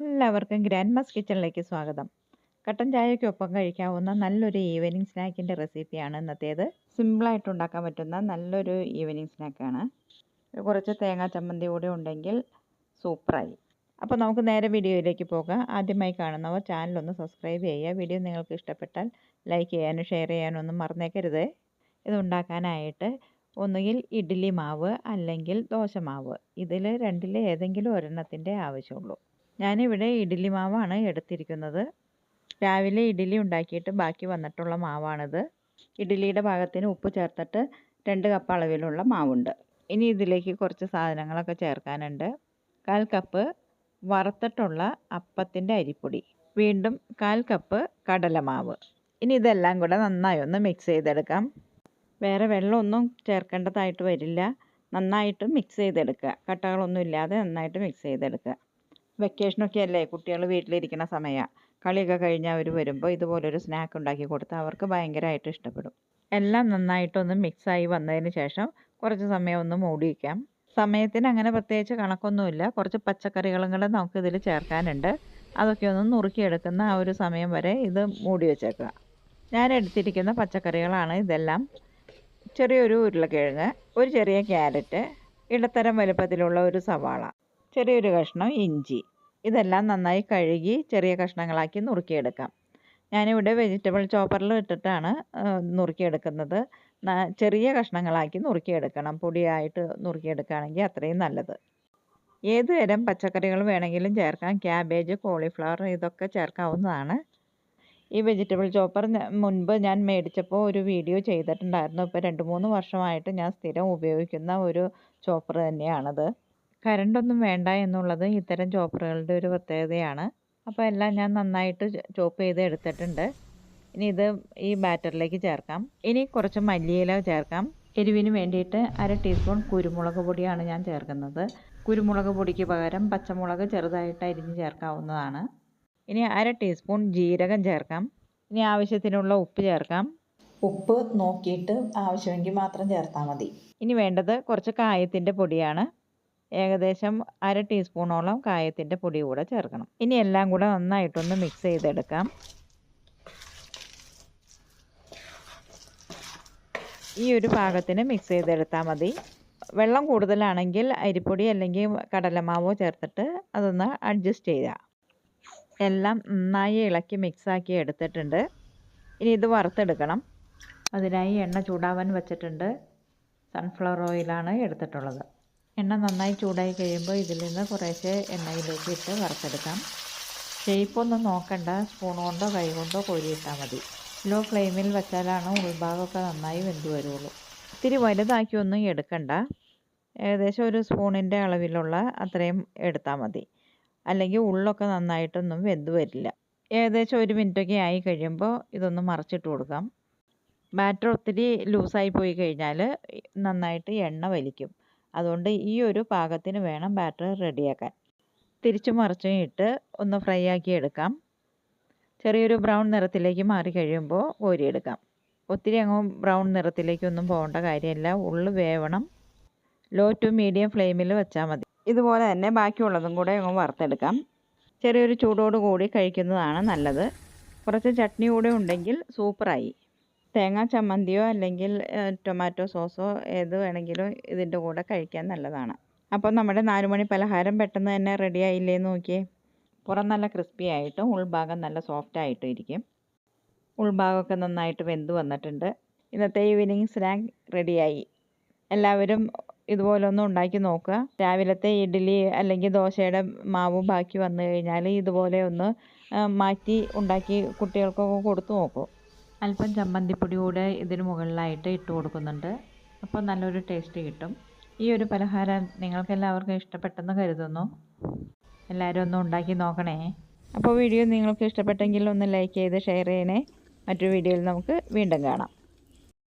എല്ലാവർക്കും grand mass കിച്ചണിലേക്ക് സ്വാഗതം. കട്ടൻ ചായയ്ക്കൊപ്പം കഴിക്കാവുന്ന നല്ലൊരു ഈവനിങ് സ്നാക്കിന്റെ റെസിപ്പിയാണ് ഇന്നത്തേത്. സിമ്പിളായിട്ട് ഉണ്ടാക്കാൻ പറ്റുന്ന നല്ലൊരു ഈവനിങ് സ്നാക്കാണ്. കുറച്ച് തേങ്ങാ ചമ്മന്തി കൂടി ഉണ്ടെങ്കിൽ സൂപ്പറായി. അപ്പോൾ നമുക്ക് നേരെ വീഡിയോയിലേക്ക് പോകാം. ആദ്യമായി കാണുന്നവർ ചാനലൊന്ന് സബ്സ്ക്രൈബ് ചെയ്യുക. വീഡിയോ നിങ്ങൾക്ക് ഇഷ്ടപ്പെട്ടാൽ ലൈക്ക് ചെയ്യാനും ഷെയർ ചെയ്യാനും ഒന്നും മറന്നേക്കരുത്. ഇത് ഉണ്ടാക്കാനായിട്ട് ഒന്നുകിൽ ഇഡ്ഡലി മാവ് അല്ലെങ്കിൽ ദോശ മാവ് ഇതിൽ രണ്ടിൽ ഏതെങ്കിലും ഒരെണ്ണത്തിന്റെ ആവശ്യമുള്ളൂ. ഞാനിവിടെ ഇഡ്ഡലി മാവാണ് എടുത്തിരിക്കുന്നത്. രാവിലെ ഇഡ്ഡലി ഉണ്ടാക്കിയിട്ട് ബാക്കി വന്നിട്ടുള്ള മാവാണിത്. ഇഡ്ഡലിയുടെ ഭാഗത്തിന് ഉപ്പ് ചേർത്തിട്ട് രണ്ട് കപ്പ് അളവിലുള്ള മാവുണ്ട്. ഇനി ഇതിലേക്ക് കുറച്ച് സാധനങ്ങളൊക്കെ ചേർക്കാനുണ്ട്. കാൽ കപ്പ് വറുത്തിട്ടുള്ള അപ്പത്തിന്റെ അരിപ്പൊടി. വീണ്ടും കാൽ കപ്പ് കടലമാവ് ഇനി ഇതെല്ലാം കൂടെ നന്നായി ഒന്ന് മിക്സ് ചെയ്തെടുക്കാം. വേറെ വെള്ളമൊന്നും ചേർക്കേണ്ടതായിട്ട് വരില്ല. നന്നായിട്ട് മിക്സ് ചെയ്തെടുക്കുക. കട്ടകളൊന്നും ഇല്ലാതെ നന്നായിട്ട് മിക്സ് ചെയ്തെടുക്കുക. വെക്കേഷനൊക്കെ അല്ലേ കുട്ടികൾ വീട്ടിലിരിക്കുന്ന സമയമാണ് കളിയൊക്കെ കഴിഞ്ഞ് അവർ വരുമ്പോൾ ഇതുപോലൊരു സ്നാക്ക് ഉണ്ടാക്കി കൊടുത്താൽ അവർക്ക് ഭയങ്കരമായിട്ട് ഇഷ്ടപ്പെടും. എല്ലാം നന്നായിട്ടൊന്ന് മിക്സായി വന്നതിന് ശേഷം കുറച്ച് സമയം ഒന്ന് മൂടി വയ്ക്കാം സമയത്തിന് അങ്ങനെ പ്രത്യേകിച്ച് കണക്കൊന്നുമില്ല. കുറച്ച് പച്ചക്കറികളും കൂടെ നമുക്ക് ഇതിൽ ചേർക്കാനുണ്ട്. അതൊക്കെ ഒന്ന് നുറുക്കിയെടുക്കുന്ന ആ ഒരു സമയം വരെ ഇത് മൂടി വെച്ചേക്കുക. ഞാൻ എടുത്തിരിക്കുന്ന പച്ചക്കറികളാണ് ഇതെല്ലാം. ചെറിയൊരു ഉരുളക്കിഴങ്ങ് ഒരു ചെറിയ ക്യാരറ്റ് ഇടത്തരം വലുപ്പത്തിലുള്ള ഒരു സവാള. ചെറിയൊരു കഷ്ണം ഇഞ്ചി. ഇതെല്ലാം നന്നായി കഴുകി ചെറിയ കഷ്ണങ്ങളാക്കി നുറുക്കിയെടുക്കാം. ഞാനിവിടെ വെജിറ്റബിൾ ചോപ്പറിൽ ഇട്ടിട്ടാണ് നുറുക്കിയെടുക്കുന്നത്. ചെറിയ കഷ്ണങ്ങളാക്കി നുറുക്കിയെടുക്കണം. പൊടിയായിട്ട് നുറുക്കിയെടുക്കുകയാണെങ്കിൽ അത്രയും നല്ലത്. ഏത് തരം പച്ചക്കറികൾ വേണമെങ്കിലും ചേർക്കാം. ക്യാബേജ് കോളിഫ്ലവർ ഇതൊക്കെ ചേർക്കാവുന്നതാണ്. ഈ വെജിറ്റബിൾ ചോപ്പർ മുൻപ് ഞാൻ മേടിച്ചപ്പോൾ ഒരു വീഡിയോ ചെയ്തിട്ടുണ്ടായിരുന്നു. ഇപ്പോൾ രണ്ട് മൂന്ന് വർഷമായിട്ട് ഞാൻ സ്ഥിരം ഉപയോഗിക്കുന്ന ഒരു ചോപ്പർ തന്നെയാണത്. കറണ്ടൊന്നും വേണ്ട എന്നുള്ളത് ഇത്തരം ചോപ്പറുകളുടെ ഒരു പ്രത്യേകതയാണ്. അപ്പോൾ എല്ലാം ഞാൻ നന്നായിട്ട് ചോപ്പ് ചെയ്ത് എടുത്തിട്ടുണ്ട്. ഇനി ഇത് ഈ ബാറ്ററിലേക്ക് ചേർക്കാം. ഇനി കുറച്ച് മല്ലിയില ചേർക്കാം. എരിവിന് വേണ്ടിയിട്ട് അര ടീസ്പൂൺ കുരുമുളക് പൊടിയാണ് ഞാൻ ചേർക്കുന്നത്. കുരുമുളക് പൊടിക്ക് പകരം പച്ചമുളക് ചെറുതായിട്ട് അരിഞ്ഞ് ചേർക്കാവുന്നതാണ്. ഇനി അര ടീസ്പൂൺ ജീരകം ചേർക്കാം. ഇനി ആവശ്യത്തിനുള്ള ഉപ്പ് ചേർക്കാം. ഉപ്പ് നോക്കിയിട്ട് ആവശ്യമെങ്കിൽ മാത്രം ചേർത്താൽ മതി. ഇനി വേണ്ടത് കുറച്ച് കായത്തിന്റെ പൊടിയാണ്. ഏകദേശം അര ടീസ്പൂണോളം കായത്തിന്റെ പൊടി കൂടെ ചേർക്കണം. ഇനി എല്ലാം കൂടെ നന്നായിട്ടൊന്ന് മിക്സ് ചെയ്തെടുക്കാം. ഈ ഒരു പാകത്തിന് മിക്സ് ചെയ്തെടുത്താൽ മതി. വെള്ളം കൂടുതലാണെങ്കിൽ അരിപ്പൊടി അല്ലെങ്കിൽ കടലമാവോ ചേർത്തിട്ട് അതൊന്ന് അഡ്ജസ്റ്റ് ചെയ്യുക. എല്ലാം നന്നായി ഇളക്കി മിക്സാക്കി എടുത്തിട്ടുണ്ട്. ഇനി ഇത് വറുത്തെടുക്കണം. അതിനായി എണ്ണ ചൂടാവാൻ വച്ചിട്ടുണ്ട്. സൺഫ്ലവർ ഓയിലാണ് എടുത്തിട്ടുള്ളത്. എണ്ണ നന്നായി ചൂടായി കഴിയുമ്പോൾ ഇതിൽ നിന്ന് കുറേശ്ശെ എണ്ണയിലേക്ക് ഇട്ട് വറുത്തെടുക്കാം. ഷേപ്പൊന്നും നോക്കണ്ട. സ്പൂൺ കൊണ്ടോ കൈ കൊണ്ടോ കോരിയിട്ടാൽ മതി. ലോ ഫ്ലെയിമിൽ വെച്ചാലാണ് ഉൾഭാഗമൊക്കെ നന്നായി വെന്ത് വരുള്ളൂ. ഇത്തിരി വലുതാക്കിയൊന്നും എടുക്കണ്ട. ഏകദേശം ഒരു സ്പൂണിന്റെ അളവിലുള്ള അത്രയും എടുത്താൽ മതി. അല്ലെങ്കിൽ ഉള്ളൊക്കെ നന്നായിട്ടൊന്നും വെന്ത് വരില്ല. ഏകദേശം ഒരു മിനിറ്റൊക്കെ ആയി കഴിയുമ്പോൾ ഇതൊന്ന് മറച്ചിട്ട് കൊടുക്കാം. ബാറ്റർ ഒത്തിരി ലൂസായി പോയി കഴിഞ്ഞാൽ നന്നായിട്ട് എണ്ണ വലിക്കും. അതുകൊണ്ട് ഈ ഒരു പാകത്തിന് വേണം ബാറ്റർ റെഡിയാക്കാൻ. തിരിച്ചു മറിച്ചും ഇട്ട് ഒന്ന് ഫ്രൈ ആക്കി എടുക്കാം. ചെറിയൊരു ബ്രൗൺ നിറത്തിലേക്ക് മാറി കഴിയുമ്പോൾ കോരിയെടുക്കാം. ഒത്തിരി അങ്ങ് ബ്രൗൺ നിറത്തിലേക്കൊന്നും പോകേണ്ട കാര്യമില്ല. ഉള്ളു വേവണം. ലോ ടു മീഡിയം ഫ്ലെയിമിൽ വെച്ചാൽ മതി. ഇതുപോലെ തന്നെ ബാക്കിയുള്ളതും കൂടെ അങ്ങ് വറുത്തെടുക്കാം. ചെറിയൊരു ചൂടോട് കൂടി കഴിക്കുന്നതാണ് നല്ലത്. കുറച്ച് ചട്നി കൂടെ ഉണ്ടെങ്കിൽ സൂപ്പറായി. തേങ്ങാ ചമ്മന്തിയോ അല്ലെങ്കിൽ ടൊമാറ്റോ സോസോ ഏത് വേണമെങ്കിലും ഇതിന്റെ കൂടെ കഴിക്കാൻ നല്ലതാണ്. അപ്പോൾ നമ്മുടെ നാലുമണി പലഹാരം പെട്ടെന്ന് തന്നെ റെഡി ആയില്ലേ നോക്കിയേ. പുറം നല്ല ക്രിസ്പി ആയിട്ടും ഉൾഭാഗം നല്ല സോഫ്റ്റ് ആയിട്ടും ഇരിക്കും. ഉൾഭാഗമൊക്കെ നന്നായിട്ട് വെന്ത് വന്നിട്ടുണ്ട്. ഇന്നത്തെ ഈവനിങ് സ്നാക്ക് റെഡിയായി എല്ലാവരും ഇതുപോലെ ഒന്ന് ഉണ്ടാക്കി നോക്കുക. രാവിലത്തെ ഇഡ്ഡലി അല്ലെങ്കിൽ ദോശയുടെ മാവ് ബാക്കി വന്നു കഴിഞ്ഞാൽ ഇതുപോലെ ഒന്ന് മാറ്റി ഉണ്ടാക്കി കുട്ടികൾക്കൊക്കെ കൊടുത്തു നോക്കൂ. അല്പം ചമ്മന്തിപ്പൊടി കൂടെ ഇതിന് മുകളിലായിട്ട് ഇട്ട് കൊടുക്കുന്നുണ്ട്. അപ്പോൾ നല്ലൊരു ടേസ്റ്റ് കിട്ടും. ഈ ഒരു പലഹാരം നിങ്ങൾക്കെല്ലാവർക്കും ഇഷ്ടപ്പെട്ടെന്ന് കരുതുന്നു. എല്ലാവരും ഒന്ന് ഉണ്ടാക്കി നോക്കണേ. അപ്പോൾ വീഡിയോ നിങ്ങൾക്ക് ഇഷ്ടപ്പെട്ടെങ്കിൽ ഒന്ന് ലൈക്ക് ചെയ്ത് ഷെയർ ചെയ്യണേ. മറ്റൊരു വീഡിയോയിൽ നമുക്ക് വീണ്ടും കാണാം.